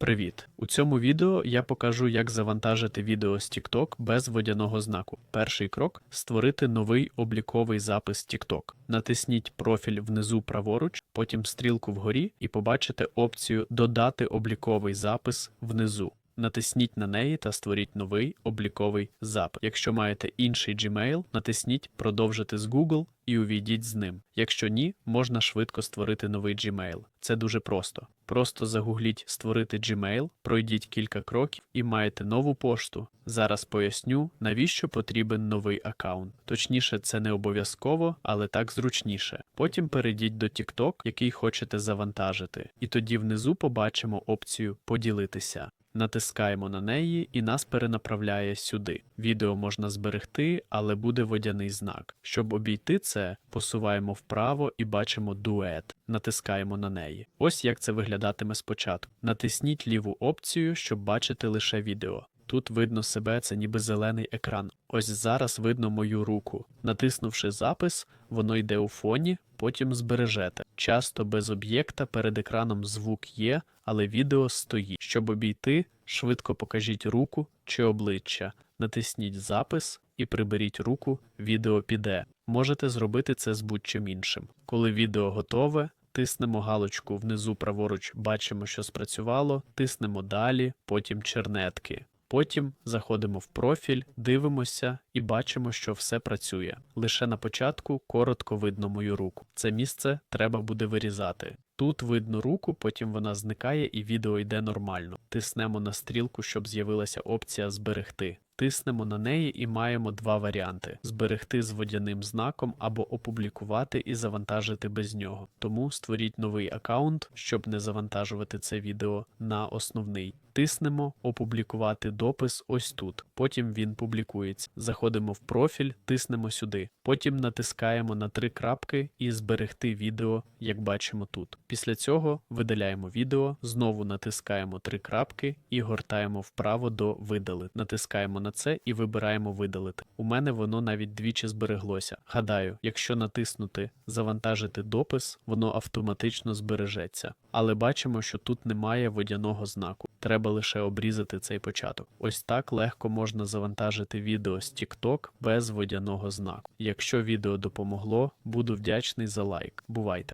Привіт! У цьому відео я покажу, як завантажити відео з TikTok без водяного знаку. Перший крок створити новий обліковий запис TikTok. Натисніть профіль внизу праворуч, потім стрілку вгорі і побачите опцію Додати обліковий запис внизу. Натисніть на неї та створіть новий обліковий запит. Якщо маєте інший Gmail, натисніть Продовжити з Google і увійдіть з ним. Якщо ні, можна швидко створити новий Gmail. Це дуже просто. Просто загугліть Створити Gmail, пройдіть кілька кроків і маєте нову пошту. Зараз поясню, навіщо потрібен новий аккаунт. Точніше, це не обов'язково, але так зручніше. Потім перейдіть до TikTok, який хочете завантажити, і тоді внизу побачимо опцію Поділитися. Натискаємо на неї і нас перенаправляє сюди. Відео можна зберегти, але буде водяний знак. Щоб обійти це, посуваємо вправо і бачимо дует. Натискаємо на неї. Ось як це виглядатиме спочатку. Натисніть ліву опцію, щоб бачити лише відео. Тут видно себе, це ніби зелений екран. Ось зараз видно мою руку. Натиснувши запис, воно йде у фоні, потім збережете. Часто без об'єкта перед екраном звук є, але відео стоїть. Щоб обійти, швидко покажіть руку чи обличчя, натисніть запис і приберіть руку, відео піде. Можете зробити це з будь-чим іншим. Коли відео готове, тиснемо галочку внизу праворуч, бачимо, що спрацювало, тиснемо далі, потім чернетки. Потім заходимо в профіль, дивимося і бачимо, що все працює. Лише на початку коротко видно мою руку. Це місце треба буде вирізати. Тут видно руку, потім вона зникає і відео йде нормально. Тиснемо на стрілку, щоб з'явилася опція зберегти. Тиснемо на неї і маємо два варіанти: зберегти з водяним знаком або опублікувати і завантажити без нього. Тому створіть новий аккаунт, щоб не завантажувати це відео на основний. Тиснемо опублікувати допис ось тут. Потім він публікується. Заходимо в профіль, тиснемо сюди. Потім натискаємо на три крапки і зберегти відео, як бачимо тут. Після цього видаляємо відео, знову натискаємо три крапки і гортаємо вправо до видалити. Натискаємо на це і вибираємо видалити. У мене воно навіть двічі збереглося. Гадаю, якщо натиснути завантажити допис, воно автоматично збережеться. Але бачимо, що тут немає водяного знаку. Треба лише обрізати цей початок. Ось так легко можна завантажити відео з TikTok без водяного знаку. Якщо відео допомогло, буду вдячний за лайк. Бувайте!